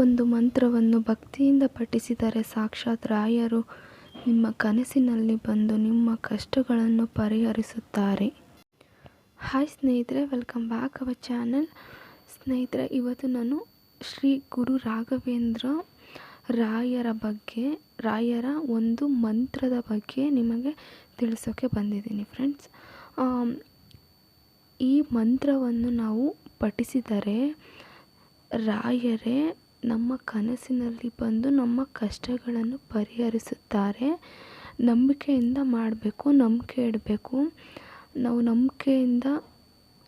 ಒಂದು ಮಂತ್ರವನ್ನು ಭಕ್ತಿಯಿಂದ ಪಠಿಸಿದರೆ ಸಾಕ್ಷಾತ್ ರಾಯರು ನಿಮ್ಮ ಕನಸಿನಲ್ಲಿ ಬಂದು ನಿಮ್ಮ ಕಷ್ಟಗಳನ್ನು ಪರಿಹರಿಸುತ್ತಾರೆ. ಹಾಯ್ ಸ್ನೇಹಿತರೆ ವೆಲ್ಕಮ್ ಬ್ಯಾಕ್ ಅವರ್ ಚಾನಲ್ ಸ್ನೇಹಿತರೆ, ಇವತ್ತು ನಾನು ಶ್ರೀ ಗುರು ರಾಘವೇಂದ್ರ ರಾಯರ ಬಗ್ಗೆ, ರಾಯರ ಒಂದು ಮಂತ್ರದ ಬಗ್ಗೆ ನಿಮಗೆ ತಿಳಿಸೋಕ್ಕೆ ಬಂದಿದ್ದೀನಿ ಫ್ರೆಂಡ್ಸ್ ಈ ಮಂತ್ರವನ್ನು ನಾವು ಪಠಿಸಿದರೆ ರಾಯರೇ ನಮ್ಮ ಕನಸಿನಲ್ಲಿ ಬಂದು ನಮ್ಮ ಕಷ್ಟಗಳನ್ನು ಪರಿಹರಿಸುತ್ತಾರೆ. ನಂಬಿಕೆಯಿಂದ ಮಾಡಬೇಕು, ನಂಬಿಕೆ ಇಡಬೇಕು. ನಾವು ನಂಬಿಕೆಯಿಂದ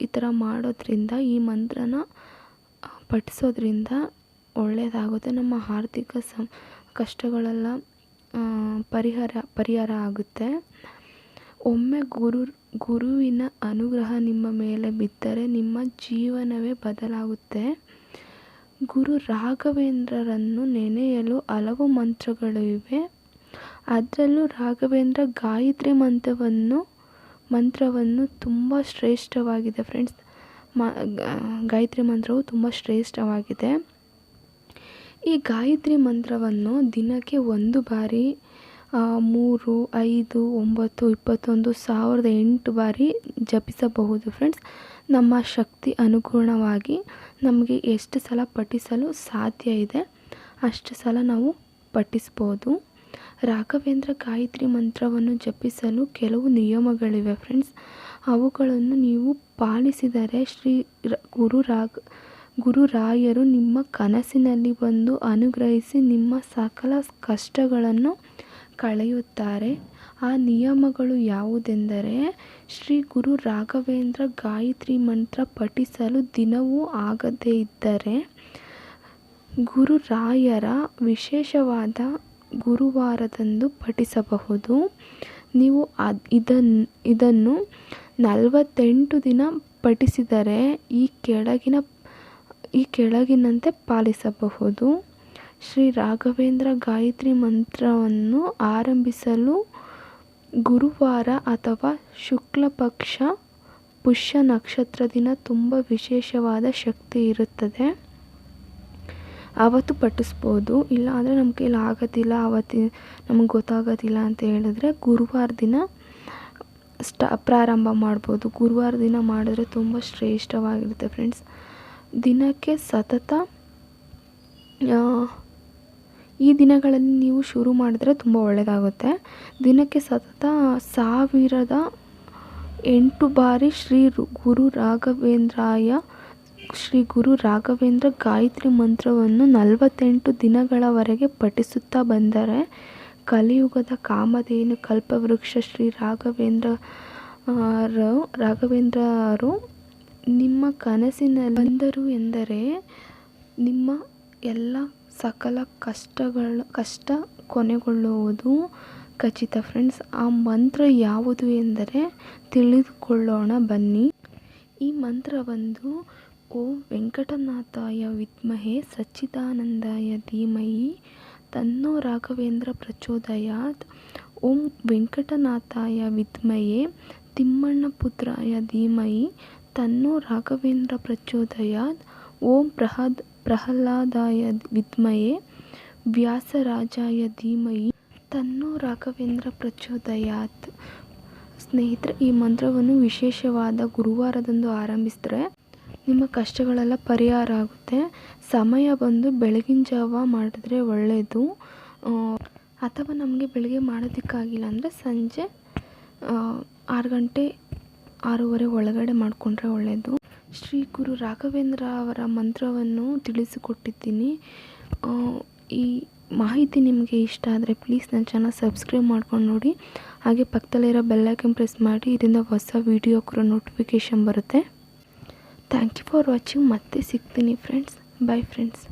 ಈ ಥರ ಮಾಡೋದ್ರಿಂದ, ಈ ಮಂತ್ರನ ಪಠಿಸೋದ್ರಿಂದ ಒಳ್ಳೆಯದಾಗುತ್ತೆ. ನಮ್ಮ ಆರ್ಥಿಕ ಸಂ, ಕಷ್ಟಗಳೆಲ್ಲ ಪರಿಹಾರ ಪರಿಹಾರ ಆಗುತ್ತೆ. ಒಮ್ಮೆ ಗುರು, ಗುರುವಿನ ಅನುಗ್ರಹ ನಿಮ್ಮ ಮೇಲೆ ಬಿದ್ದರೆ ನಿಮ್ಮ ಜೀವನವೇ ಬದಲಾಗುತ್ತೆ. ಗುರು ರಾಘವೇಂದ್ರರನ್ನು ನೆನೆಯಲು ಹಲವು ಮಂತ್ರಗಳು ಇವೆ. ಅದರಲ್ಲೂ ರಾಘವೇಂದ್ರ ಗಾಯತ್ರಿ ಮಂತ್ರವನ್ನು ಮಂತ್ರವನ್ನು ತುಂಬ ಶ್ರೇಷ್ಠವಾಗಿದೆ ಫ್ರೆಂಡ್ಸ್ ಮ ಗಾಯತ್ರಿ ಮಂತ್ರವು ತುಂಬ ಶ್ರೇಷ್ಠವಾಗಿದೆ. ಈ ಗಾಯತ್ರಿ ಮಂತ್ರವನ್ನು ದಿನಕ್ಕೆ ಒಂದು ಬಾರಿ ಮೂರು, ಐದು, ಒಂಬತ್ತು, ಇಪ್ಪತ್ತೊಂದು, ಸಾವಿರದ ಎಂಟು ಬಾರಿ ಜಪಿಸಬಹುದು ಫ್ರೆಂಡ್ಸ್ ನಮ್ಮ ಶಕ್ತಿ ಅನುಗುಣವಾಗಿ ನಮಗೆ ಎಷ್ಟು ಸಲ ಪಠಿಸಲು ಸಾಧ್ಯ ಇದೆ, ಅಷ್ಟು ಸಲ ನಾವು ಪಠಿಸ್ಬೋದು. ರಾಘವೇಂದ್ರ ಗಾಯತ್ರಿ ಮಂತ್ರವನ್ನು ಜಪಿಸಲು ಕೆಲವು ನಿಯಮಗಳಿವೆ ಫ್ರೆಂಡ್ಸ್ ಅವುಗಳನ್ನು ನೀವು ಪಾಲಿಸಿದರೆ ಶ್ರೀ ಗುರು ರಾಘ ಗುರುರಾಯರು ನಿಮ್ಮ ಕನಸಿನಲ್ಲಿ ಬಂದು ಅನುಗ್ರಹಿಸಿ ನಿಮ್ಮ ಸಕಲ ಕಷ್ಟಗಳನ್ನು ಕಳೆಯುತ್ತಾರೆ. ಆ ನಿಯಮಗಳು ಯಾವುದೆಂದರೆ, ಶ್ರೀ ಗುರು ರಾಘವೇಂದ್ರ ಗಾಯತ್ರಿ ಮಂತ್ರ ಪಠಿಸಲು ದಿನವೂ ಆಗದೇ ಇದ್ದರೆ, ಗುರು ರಾಯರ ವಿಶೇಷವಾದ ಗುರುವಾರದಂದು ಪಠಿಸಬಹುದು. ನೀವು ಅದು ಇದನ್ನು ಇದನ್ನು ನಲವತ್ತೆಂಟು ದಿನ ಪಠಿಸಿದರೆ ಈ ಕೆಳಗಿನ, ಈ ಕೆಳಗಿನಂತೆ ಪಾಲಿಸಬಹುದು. ಶ್ರೀ ರಾಘವೇಂದ್ರ ಗಾಯತ್ರಿ ಮಂತ್ರವನ್ನು ಆರಂಭಿಸಲು ಗುರುವಾರ ಅಥವಾ ಶುಕ್ಲ ಪಕ್ಷ ಪುಷ್ಯ ನಕ್ಷತ್ರ ದಿನ ತುಂಬ ವಿಶೇಷವಾದ ಶಕ್ತಿ ಇರುತ್ತದೆ. ಆವತ್ತು ಪಠಿಸ್ಬೋದು. ಇಲ್ಲ ಅಂದರೆ ನಮ್ಮ ಕೈಲಿ ಆಗೋದಿಲ್ಲ ಆವತ್ತಿ ನಮಗೆ ಗೊತ್ತಾಗೋದಿಲ್ಲ ಅಂತ ಹೇಳಿದ್ರೆ ಗುರುವಾರ ದಿನ ಸ್ಟಾ ಪ್ರಾರಂಭ ಮಾಡ್ಬೋದು. ಗುರುವಾರ ದಿನ ಮಾಡಿದ್ರೆ ತುಂಬ ಶ್ರೇಷ್ಠವಾಗಿರುತ್ತೆ ಫ್ರೆಂಡ್ಸ್. ದಿನಕ್ಕೆ ಸತತ ಈ ದಿನಗಳಲ್ಲಿ ನೀವು ಶುರು ಮಾಡಿದ್ರೆ ತುಂಬ ಒಳ್ಳೆಯದಾಗುತ್ತೆ ದಿನಕ್ಕೆ ಸತತ ಸಾವಿರದ ಎಂಟು ಬಾರಿ ಶ್ರೀ ಗುರು ರಾಘವೇಂದ್ರಾಯ, ಶ್ರೀ ಗುರು ರಾಘವೇಂದ್ರ ಗಾಯತ್ರಿ ಮಂತ್ರವನ್ನು ನಲವತ್ತೆಂಟು ದಿನಗಳವರೆಗೆ ಪಠಿಸುತ್ತಾ ಬಂದರೆ ಕಲಿಯುಗದ ಕಾಮಧೇನು ಕಲ್ಪವೃಕ್ಷ ಶ್ರೀ ರಾಘವೇಂದ್ರ ರಾಘವೇಂದ್ರರು ನಿಮ್ಮ ಕನಸಿನಲ್ಲಿ ಬಂದರು ಎಂದರೆ ನಿಮ್ಮ ಎಲ್ಲ ಸಕಲ ಕಷ್ಟಗಳ ಕಷ್ಟ ಕೊನೆಗೊಳ್ಳುವುದು. ಖಚಿತ ಫ್ರೆಂಡ್ಸ್ ಆ ಮಂತ್ರ ಯಾವುದು ಎಂದರೆ ತಿಳಿದುಕೊಳ್ಳೋಣ, ಬನ್ನಿ. ಈ ಮಂತ್ರವೊಂದು ಓಂ ವೆಂಕಟನಾಥಾಯ ವಿದ್ಮಹೆ ಸಚ್ಚಿದಾನಂದಾಯ ಧೀಮಹಿ ತನ್ನೋ ರಾಘವೇಂದ್ರ ಪ್ರಚೋದಯಾತ್. ಓಂ ವೆಂಕಟನಾಥಾಯ ತಿಮ್ಮಣ್ಣ ಪುತ್ರಾಯ ಧೀಮಹಿ ತನ್ನೋ ರಾಘವೇಂದ್ರ ಪ್ರಚೋದಯಾತ್. ಓಂ ಪ್ರಹದ್ ಪ್ರಹ್ಲಾದಾಯ ವಿದ್ಮಹೆ ವ್ಯಾಸರಾಜಾಯ ಧೀಮಯಿ. ತನ್ನೋ ರಾಘವೇಂದ್ರ ಪ್ರಚೋದಯಾತ್. ಸ್ನೇಹಿತರೆ, ಈ ಮಂತ್ರವನ್ನು ವಿಶೇಷವಾದ ಗುರುವಾರದಂದು ಆರಂಭಿಸಿದ್ರೆ ನಿಮ್ಮ ಕಷ್ಟಗಳೆಲ್ಲ ಪರಿಹಾರ ಆಗುತ್ತೆ. ಸಮಯ ಬಂದು ಬೆಳಗಿನ ಜಾವ ಮಾಡಿದ್ರೆ ಒಳ್ಳೆಯದು ಅಥವಾ ನಮಗೆ ಬೆಳಗ್ಗೆ ಮಾಡೋದಕ್ಕಾಗಿಲ್ಲ ಅಂದರೆ ಸಂಜೆ ಆರು ಗಂಟೆ, ಆರೂವರೆ ಒಳಗಡೆ ಮಾಡಿಕೊಂಡ್ರೆ ಒಳ್ಳೆಯದು ಶ್ರೀ ಗುರು ರಾಘವೇಂದ್ರ ಅವರ ಮಂತ್ರವನ್ನು ತಿಳಿಸಿಕೊಟ್ಟಿದ್ದೀನಿ. ಈ ಮಾಹಿತಿ ನಿಮಗೆ ಇಷ್ಟ ಆದರೆ ಪ್ಲೀಸ್ ನನ್ನ ಚಾನಲ್ ಸಬ್ಸ್ಕ್ರೈಬ್ ಮಾಡ್ಕೊಂಡು ನೋಡಿ. ಹಾಗೆ ಪಕ್ಕದಲ್ಲಿರೋ ಬೆಲ್ಲೈಕನ್ ಪ್ರೆಸ್ ಮಾಡಿ, ಇದರಿಂದ ಹೊಸ ವೀಡಿಯೋ ಕೂಡ ನೋಟಿಫಿಕೇಷನ್ ಬರುತ್ತೆ. ಥ್ಯಾಂಕ್ ಯು ಫಾರ್ ವಾಚಿಂಗ್ ಮತ್ತೆ ಸಿಗ್ತೀನಿ ಫ್ರೆಂಡ್ಸ್ ಬೈ ಫ್ರೆಂಡ್ಸ್